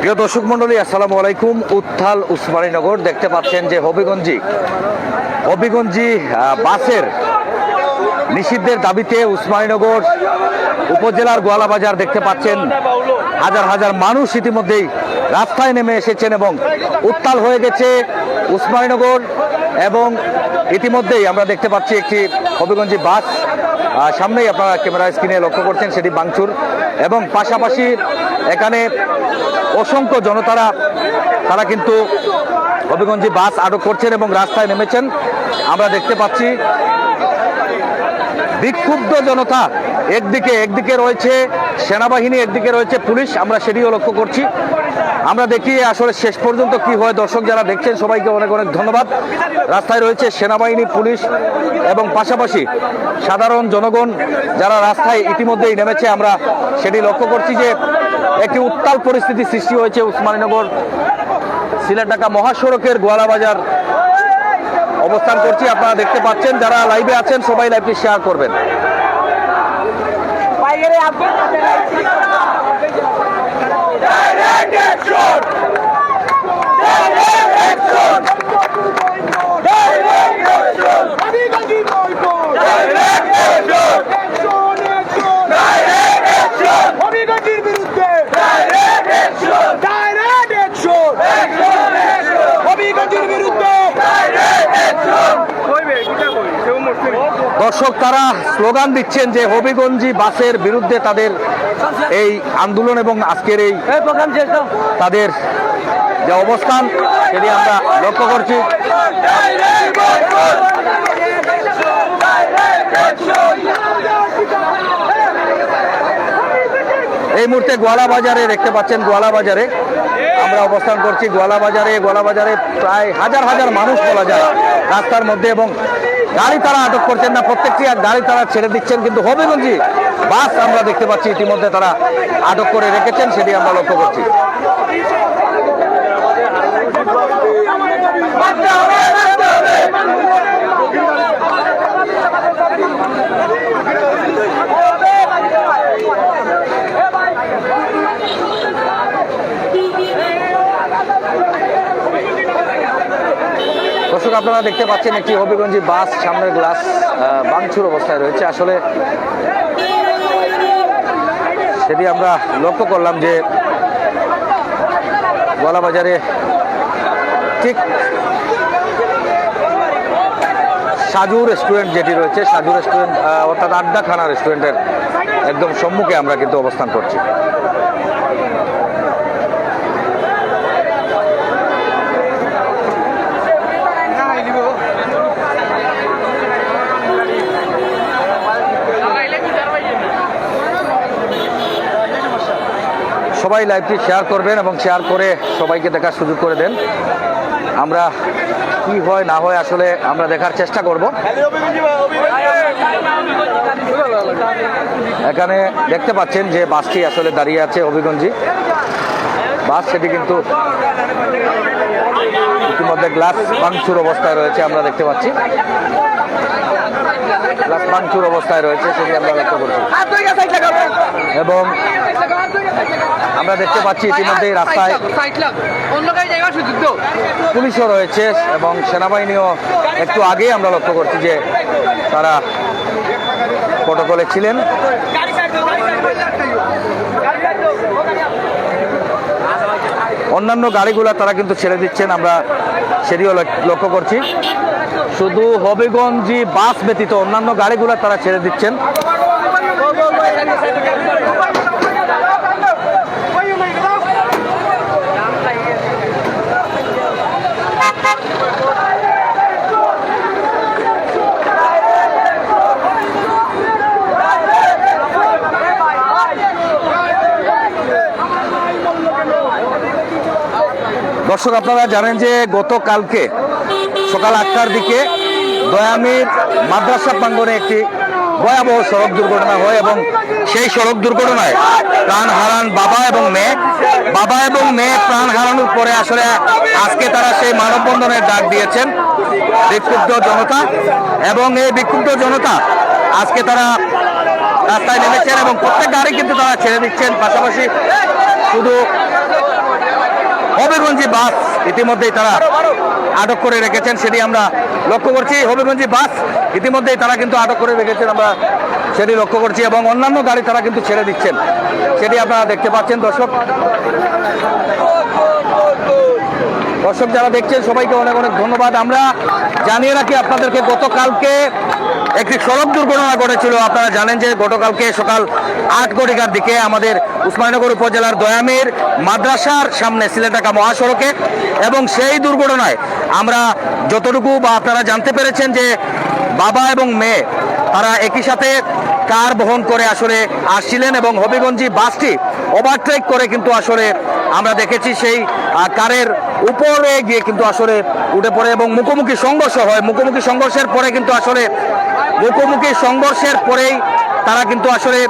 প্রিয় দর্শক মন্ডলী আসসালামু আলাইকুম। উত্থাল উসমানীনগর, দেখতে পাচ্ছেন যে হবিগঞ্জি। হবিগঞ্জি বাসের নিষিদ্ধের দাবিতে উসমানীনগর উপজেলার গোয়ালাবাজার দেখতে পাচ্ছেন। হাজার হাজার মানুষ ইতিমধ্যেই রাস্তায় নেমে এসেছেন এবং উত্তাল হয়ে গেছে উসমানীনগর এবং ইতিমধ্যেই আমরা দেখতে পাচ্ছি একটি হবিগঞ্জি বাস সামনেই আপনারা ক্যামেরা স্ক্রিনে লক্ষ্য করছেন, সেটি বাংচুর। এবং পাশাপাশি এখানে অসংখ্য জনতারা, তারা কিন্তু হবিগঞ্জে বাস আটক করছেন এবং রাস্তায় নেমেছেন। আমরা দেখতে পাচ্ছি বিক্ষুব্ধ জনতা একদিকে একদিকে রয়েছে, সেনাবাহিনী একদিকে রয়েছে, পুলিশ, আমরা সেটিও লক্ষ্য করছি। আমরা দেখি আসলে শেষ পর্যন্ত কি হয়। দর্শক যারা দেখছেন, সবাইকে অনেক অনেক ধন্যবাদ। রাস্তায় রয়েছে সেনাবাহিনী, পুলিশ এবং পাশাপাশি সাধারণ জনগণ যারা রাস্তায় ইতিমধ্যেই নেমেছে, আমরা সেটি লক্ষ্য করছি যে একটি উত্তাল পরিস্থিতি সৃষ্টি হয়েছে উসমানীনগর সিলেট ঢাকা মহাসড়কের গোয়ালাবাজার অবস্থান করছি। আপনারা দেখতে পাচ্ছেন, যারা লাইভে আছেন, সবাই লাইভটি শেয়ার করবেন হবিগঞ্জির বিরুদ্ধে ডাইরেক্ট অ্যাকশন হবিগঞ্জির বিরুদ্ধে দর্শক তারা স্লোগান দিচ্ছেন যে হবিগঞ্জি বাসের বিরুদ্ধে তাদের এই আন্দোলন এবং আজকের এই তাদের যে অবস্থান সেটি আমরা লক্ষ্য করছি। এই মুহূর্তে গোয়ালা বাজারে দেখতে পাচ্ছেন গোয়ালা বাজারে আমরা অবস্থান করছি। গোয়ালা বাজারে গোয়ালা বাজারে প্রায় হাজার হাজার মানুষ বলা যায় রাস্তার মধ্যে এবং গাড়ি তারা আটক করছেন না প্রত্যেকটি গাড়ি তারা ছেড়ে দিচ্ছেন, কিন্তু হবিগঞ্জি বাস আমরা দেখতে পাচ্ছি ইতিমধ্যে তারা আটক করে রেখেছেন, সেটি আমরা লক্ষ্য করছি। আপনারা দেখতে পাচ্ছেন একটি হবিগঞ্জি বাস সামনের গ্লাস ভাঙচুর অবস্থায় রয়েছে। আসলে সেটি আমরা লক্ষ্য করলাম যে গলাবাজারে ঠিক সাজু রেস্টুরেন্ট যেটি রয়েছে সাজু রেস্টুরেন্ট অর্থাৎ আড্ডাখানা রেস্টুরেন্টের একদম সম্মুখে আমরা কিন্তু অবস্থান করছি। সবাই লাইভটি শেয়ার করবেন এবং শেয়ার করে সবাইকে দেখার সুযোগ করে দেন। আমরা কি হয়, না হয় আসলে আমরা দেখার চেষ্টা করব। এখানে দেখতে পাচ্ছেন যে বাসটি আসলে দাঁড়িয়ে আছে হবিগঞ্জি। বাস সেটি কিন্তু ইতিমধ্যে গ্লাস ভাঙচুর অবস্থায় রয়েছে, আমরা দেখতে পাচ্ছি। ভাঙচুর অবস্থায় রয়েছে সেটি আমরা লক্ষ্য করছি। এবং আমরা দেখতে পাচ্ছি ইতিমধ্যেই রাস্তায় পুলিশও রয়েছে এবং সেনাবাহিনীও একটু আগেই আমরা লক্ষ্য করছি যে তারা প্রটোকলে ছিলেন গাড়ি সাইড দাও গাড়ি সাইড গাড়ি সাইড দাও অন্যান্য গাড়িগুলো তারা কিন্তু ছেড়ে দিচ্ছেন, আমরা সেটিও লক- লক্ষ্য করছি। শুধু হবিগঞ্জি বাস ব্যতীত অন্যান্য গাড়িগুলো তারা ছেড়ে দিচ্ছেন। দর্শক, আপনারা জানেন যে গতকালকে সকাল আটটার দিকে দয়ামির মাদ্রাসা প্রাঙ্গনে একটি ভয়াবহ সড়ক দুর্ঘটনা হয় এবং সেই সড়ক দুর্ঘটনায় প্রাণ হারান বাবা এবং মেয়ে। বাবা এবং মেয়ে প্রাণ হারানোর পরে আসলে আজকে তারা সেই মানববন্ধনের ডাক দিয়েছেন বিক্ষুব্ধ জনতা এবং এই বিক্ষুব্ধ জনতা আজকে তারা রাস্তায় নেমেছেন এবং প্রত্যেক গাড়ি কিন্তু তারা ছেড়ে দিচ্ছেন। পাশাপাশি শুধু হবিগঞ্জি বাস ইতিমধ্যেই তারা আটক করে রেখেছেন, সেটি আমরা লক্ষ্য করছি। হবিগঞ্জি বাস ইতিমধ্যেই তারা কিন্তু আটক করে রেখেছেন, আমরা সেটি লক্ষ্য করছি এবং অন্যান্য গাড়ি তারা কিন্তু ছেড়ে দিচ্ছেন। সেটি আপনারা দেখতে পাচ্ছেন, দর্শক। দর্শক, যারা দেখছেন, সবাইকে অনেক অনেক ধন্যবাদ। আমরা জানিয়ে রাখি আপনাদেরকে, গতকালকে একটি সড়ক দুর্ঘটনা ঘটেছিল। আপনারা জানেন যে গতকালকে সকাল আট ঘটিকার দিকে আমাদের উসমাননগর উপজেলার দয়ামির মাদ্রাসার সামনে সিলেটাকা মহাসড়কে। এবং সেই দুর্ঘটনায় আমরা যতটুকু বা আপনারা জানতে পেরেছেন যে বাবা এবং মেয়ে, তারা একই সাথে কার বহন করে আসলে আসছিলেন এবং হবিগঞ্জি বাসটি ওভারটেক করে কিন্তু আসলে আমরা দেখেছি সেই কারের উপরে গিয়ে কিন্তু আসলে উঠে পড়ে এবং মুখোমুখি সংঘর্ষ হয়। মুখোমুখি সংঘর্ষের পরে কিন্তু আসলে মুখোমুখি সংঘর্ষের পরেই তারা কিন্তু আসলে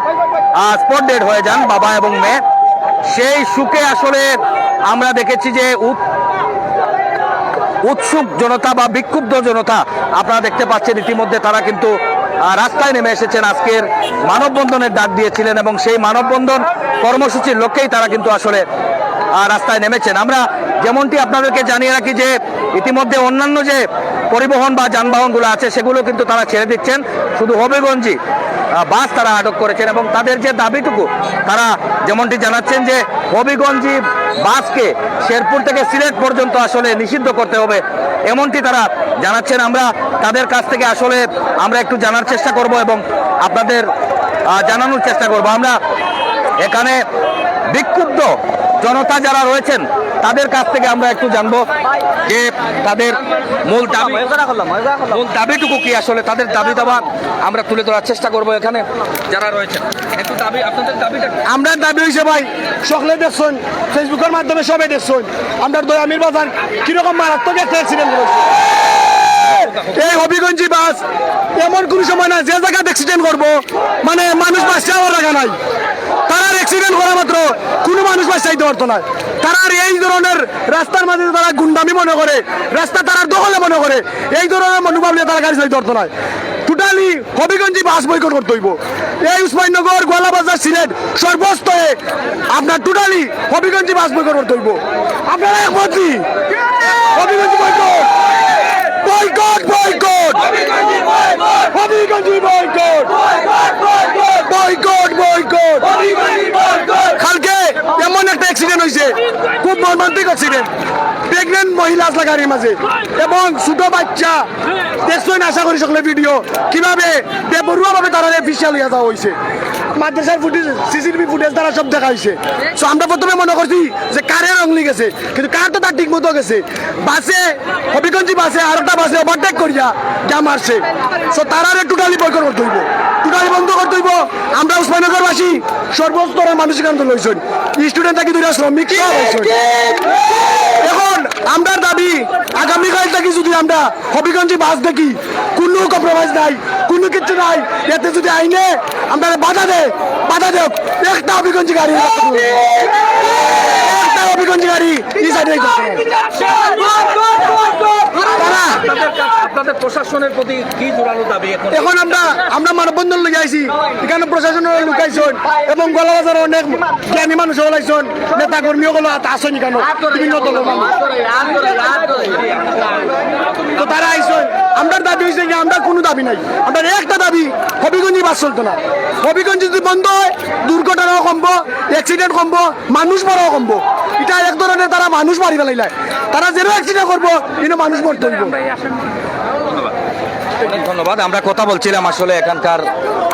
স্পট ডেড হয়ে যান বাবা এবং মেয়ে। সেই সুখে আসলে আমরা দেখেছি যে উৎসুক জনতা বা বিক্ষুব্ধ জনতা আপনারা দেখতে পাচ্ছেন ইতিমধ্যে তারা কিন্তু রাস্তায় নেমে এসেছেন। আজকের মানববন্ধনের ডাক দিয়েছিলেন এবং সেই মানববন্ধন কর্মসূচির লক্ষ্যেই তারা কিন্তু আসলে রাস্তায় নেমেছেন। আমরা যেমনটি আপনাদেরকে জানিয়ে রাখি যে ইতিমধ্যে অন্যান্য যে পরিবহন বা যানবাহনগুলো আছে সেগুলো কিন্তু তারা ছেড়ে দিচ্ছেন। শুধু হবিগঞ্জি আহ, বাস তারা আটক করেছেন এবং তাদের যে দাবিটুকু, তারা যেমনটি জানাচ্ছেন যে হবিগঞ্জি বাসকে শেরপুর থেকে সিলেট পর্যন্ত আসলে নিষিদ্ধ করতে হবে, এমনটি তারা জানাচ্ছেন। আমরা তাদের কাছ থেকে আসলে আমরা একটু জানার চেষ্টা করব এবং আপনাদের জানানোর চেষ্টা করব। আমরা এখানে বিক্ষুব্ধ জনতা যারা রয়েছেন, তাদের কাছ থেকে আমরা একটু জানব যে তাদের মূল দাবি মূল দাবিটুকু কি আসলে তাদের দাবি দাবা? আমরা তুলে ধরার চেষ্টা করব এখানে। যারা রয়েছেন একটু দাবি আপনাদের দাবিটা আমরা দাবি হয়েছে ভাই সকলে দেখছেন ফেসবুকের মাধ্যমে সবাই দেখছেন। আমরা দয়ামির বাজার কীরকম মারাত্মক একটা অ্যাক্সিডেন্ট হয়েছে। এই হবিগঞ্জি বাস এমন কোন সময় না যে জায়গায় অ্যাক্সিডেন্ট করব মানে মানুষ বাঁচতে আমার রাখা নাই। তারা অ্যাক্সিডেন্ট করা মাত্র কোনো মানুষ বাস চাইতে পারতো না। তারা এই ধরনের রাস্তার মাঝে তারা গুন্ডামি মনে করে রাস্তা তারা দখলে মনে করে এই ধরনের মনোভাব নিয়ে তারা গাড়ি চালাইতে পারতো না। টোটালি হবিগঞ্জি বাস বয়কট করতে হইব। এই উসমাননগর গোয়ালাবাজার সিলেট সর্বস্তরে আপনার টোটালি হবিগঞ্জি বাস বয়কট করতে হইব। আপনারা একমত কি? হবিগঞ্জি বয়কট বয়কট বয়কট হবিগঞ্জি বয়কট বয়কট বয়কট কালকে এমন একটা অ্যাক্সিডেন্ট হয়েছে খুব মর্মান্তিক অ্যাক্সিডেন্ট প্রেগনেন্ট মহিলা আসলা গাড়ির মাঝে এবং ছোট বাচ্চা। দেখছেন আশা করি সকলে ভিডিও কীভাবে বেপরুয়া ভাবে তারা বিশাল হইয়া যাওয়া হয়েছে মাদ্রাসার ফুটেজ সিসিটিভি ফুটেজ তারা সব দেখা হয়েছে সো আমরা প্রথমে মনে করছি যে কারের অংলি গেছে কিন্তু কার তো তার ঠিক মতো গেছে। বাসে হবিগঞ্জি বাসে আর একটা বাসে ওভারটেক করিয়া যা মারছে। সো তারারে টোটালি বয়কট করতে হইব। টোটালি বন্ধ করতে হইব। আমরা উসমানগরবাসী সর্বস্তরের মানুষ এখান থেকে লইছেন স্টুডেন্ট থাকি দুইটা শ্রমিক। এখন আমরা দাবি আগামীকাল থেকে যদি আমরা হবিগঞ্জে বাস দেখি কোনো কম্প্রোমাইজ নাই কোনো কিছু নাই এতে যদি আইনে আমরা বাধা দে বাধা দেব একটা হবিগঞ্জি গাড়ি। একটা হবিগঞ্জি গাড়ি এই সাইডে আপনাদের আপনাদের প্রশাসনের প্রতি কি জোরালো দাবি এখন? এখন আমরা আমরা মানববন্ধন লই আইছি। এখানে প্রশাসনের লুকাইছেন এবং গলাবাজার অনেক জ্ঞানী মানুষ ওলাইছেন নেতা কর্মী গুলো আসেন কেন বিভিন্ন দলের মানুষ। তো তারা আইসন আমরা দাবি হয়েছে কি আমরা কোনো দাবি নাই। আমরা একটা দাবি হবিগঞ্জি বাস চলতো না। হবিগঞ্জ যদি বন্ধ হয়, দুর্ঘটনাও কমব অ্যাক্সিডেন্ট কমব, মানুষ মরাও কম্ব। এটা এক ধরনের তারা মানুষ মারি ফেলাইলে। তারা যেন অ্যাক্সিডেন্ট করব কিন্তু মানুষ মরতে হইব। অনেক ধন্যবাদ। আমরা কথা বলছিলাম আসলে এখানকার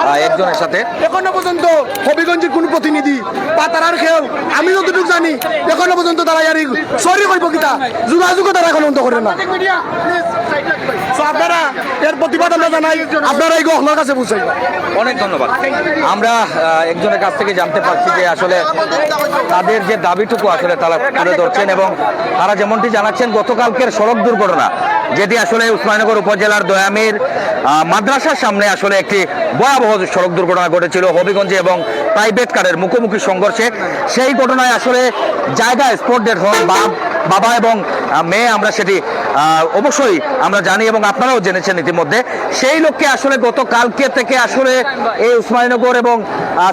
আহ, একজনের সাথে। এখনও পর্যন্ত হবিগঞ্জের কোন প্রতিনিধি বা তারার খেল আমি যতটুকু জানি এখনও পর্যন্ত তারা ইয়ারি সরি করব কিতা যোগাযোগও তারা এখন অন্ত করে না। আপনারা এর প্রতিবাদ আমরা জানাই। আপনারা এই গহনার কাছে বুঝাই। অনেক ধন্যবাদ। আমরা একজনের কাছ থেকে জানতে পারছি যে আসলে তাদের যে দাবিটুকু আসলে তারা তুলে ধরছেন এবং তারা যেমনটি জানাচ্ছেন, গতকালকের সড়ক দুর্ঘটনা, যেটি আসলে উসমাননগর উপজেলার দয়ামির মাদ্রাসার সামনে আসলে একটি ভয়াবহ সড়ক দুর্ঘটনা ঘটেছিল হবিগঞ্জে এবং প্রাইভেট কারের মুখোমুখি সংঘর্ষে। সেই ঘটনায় আসলে জায়গায় স্পট ডেট হন বাবা এবং মেয়ে, আমরা সেটি অবশ্যই আমরা জানি এবং আপনারাও জেনেছেন ইতিমধ্যে। সেই লোককে আসলে গতকালকে থেকে আসলে এই উসমানীনগর এবং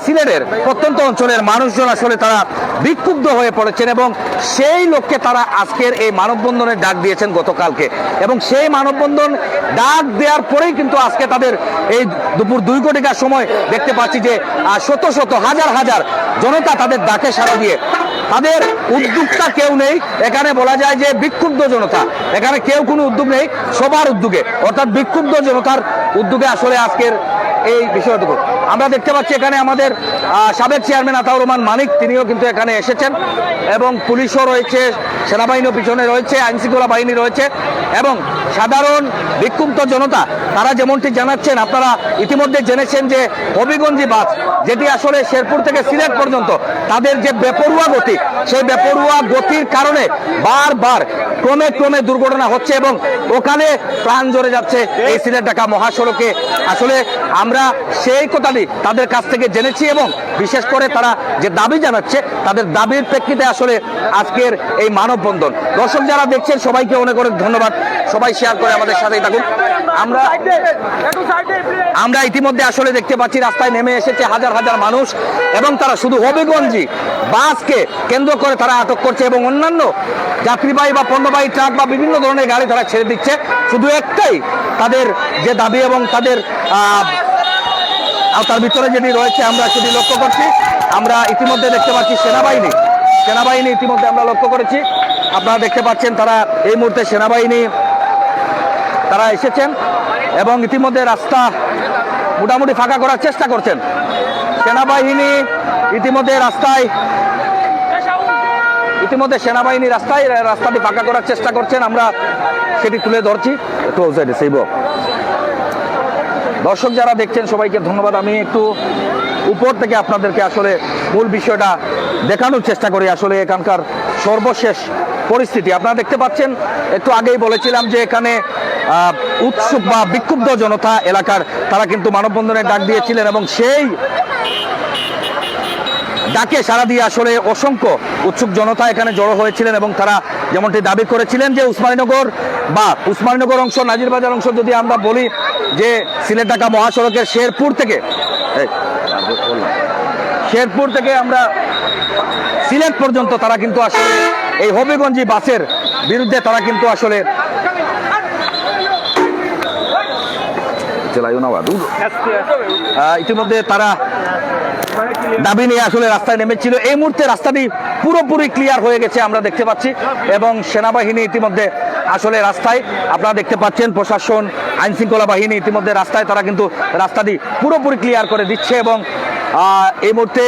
সিলেটের প্রত্যন্ত অঞ্চলের মানুষজন আসলে তারা বিক্ষুব্ধ হয়ে পড়েছেন এবং সেই লোককে তারা আজকের এই মানববন্ধনের ডাক দিয়েছেন গতকালকে। এবং সেই মানববন্ধন ডাক দেওয়ার পরেই কিন্তু আজকে তাদের এই দুপুর দুই কোটিকার সময় দেখতে পাচ্ছি যে শত শত, হাজার হাজার জনতা তাদের ডাকে সাড়া দিয়ে। তাদের উদ্যোগটা কেউ নেই। এখানে বলা যায় যে বিক্ষুব্ধ জনতা। এখানে কেউ কোনো উদ্যোগ নেই। সবার উদ্যোগে। অর্থাৎ বিক্ষুব্ধ জনতার উদ্যোগে আসলে আজকের এই বিষয়টুকু। আমরা দেখতে পাচ্ছি এখানে আমাদের সাবেক চেয়ারম্যান আতাউর রহমান মানিক, তিনিও কিন্তু এখানে এসেছেন। এবং পুলিশও রয়েছে, সেনাবাহিনীও পিছনে রয়েছে, আইনশৃঙ্খলা বাহিনী রয়েছে। এবং সাধারণ বিক্ষুব্ধ জনতা, তারা যেমনটি জানাচ্ছেন, আপনারা ইতিমধ্যে জেনেছেন যে হবিগঞ্জি বাস, যেটি আসলে শেরপুর থেকে সিলেট পর্যন্ত, তাদের যে বেপরুয়া গতি, সেই বেপরুয়া গতির কারণে বারবার ক্রমে ক্রমে দুর্ঘটনা হচ্ছে এবং ওখানে প্রাণ জড়ে যাচ্ছে এই সিলেট ঢাকা মহাসড়কে। আসলে আমরা সেই কথাটি তাদের কাছ থেকে জেনেছি এবং বিশেষ করে তারা যে দাবি জানাচ্ছে, তাদের দাবির প্রেক্ষিতে আসলে আজকের এই মানববন্ধন। দর্শক যারা দেখছেন, সবাইকে অনেক অনেক ধন্যবাদ। সবাই শেয়ার করে আমাদের সাথেই থাকুন। আমরা আমরা ইতিমধ্যে আসলে দেখতে পাচ্ছি, রাস্তায় নেমে এসেছে হাজার হাজার মানুষ এবং তারা শুধু হবিগঞ্জি বাসকে কেন্দ্র করে তারা আটক করছে এবং অন্যান্য যাত্রীবাহী বা পণ্যবাহী ট্রাক বা বিভিন্ন ধরনের গাড়ি তারা ছেড়ে দিচ্ছে। শুধু একটাই, তাদের যে দাবি এবং তাদের তার ভিতরে যেটি রয়েছে, আমরা সেটি লক্ষ্য করছি। আমরা ইতিমধ্যে দেখতে পাচ্ছি সেনাবাহিনী। সেনাবাহিনী ইতিমধ্যে আমরা লক্ষ্য করেছি। আপনারা দেখতে পাচ্ছেন তারা এই মুহূর্তে সেনাবাহিনী, তারা এসেছেন এবং ইতিমধ্যে রাস্তা মোটামুটি ফাঁকা করার চেষ্টা করছেন। সেনাবাহিনী ইতিমধ্যে রাস্তায়, ইতিমধ্যে সেনাবাহিনী রাস্তায় রাস্তাটি ফাঁকা করার চেষ্টা করছেন। আমরা সেটি তুলে ধরছি। একটু সেইব দর্শক যারা দেখছেন, সবাইকে ধন্যবাদ। আমি একটু উপর থেকে আপনাদেরকে আসলে মূল বিষয়টা দেখানোর চেষ্টা করি, আসলে এখানকার সর্বশেষ পরিস্থিতি। আপনারা দেখতে পাচ্ছেন, একটু আগেই বলেছিলাম যে এখানে উৎসুক বা বিক্ষুব্ধ জনতা এলাকার, তারা কিন্তু মানববন্ধনের ডাক দিয়েছিলেন এবং সেই ডাকে সারা দিয়ে আসলে অসংখ্য উৎসুক জনতা এখানে জড়ো হয়েছিলেন এবং তারা যেমনটি দাবি করেছিলেন যে উসমানীনগর বা উসমানীনগর অংশ নাজিরবাজার অংশ যদি আমরা বলি যে সিলেট ঢাকা মহাসড়কের শেরপুর থেকে শেরপুর থেকে আমরা সিলেট পর্যন্ত তারা কিন্তু আসলে এই হবিগঞ্জি বাসের বিরুদ্ধে তারা কিন্তু আসলে ইতিমধ্যে তারা দাবি নিয়ে আসলে রাস্তায় নেমেছিল। এই মুহূর্তে রাস্তাটি পুরোপুরি ক্লিয়ার হয়ে গেছে আমরা দেখতে পাচ্ছি এবং সেনাবাহিনী ইতিমধ্যে আসলে রাস্তায় আপনারা দেখতে পাচ্ছেন প্রশাসন, আইনশৃঙ্খলা বাহিনী ইতিমধ্যে রাস্তায় তারা কিন্তু রাস্তাটি পুরোপুরি ক্লিয়ার করে দিচ্ছে এবং এই মুহূর্তে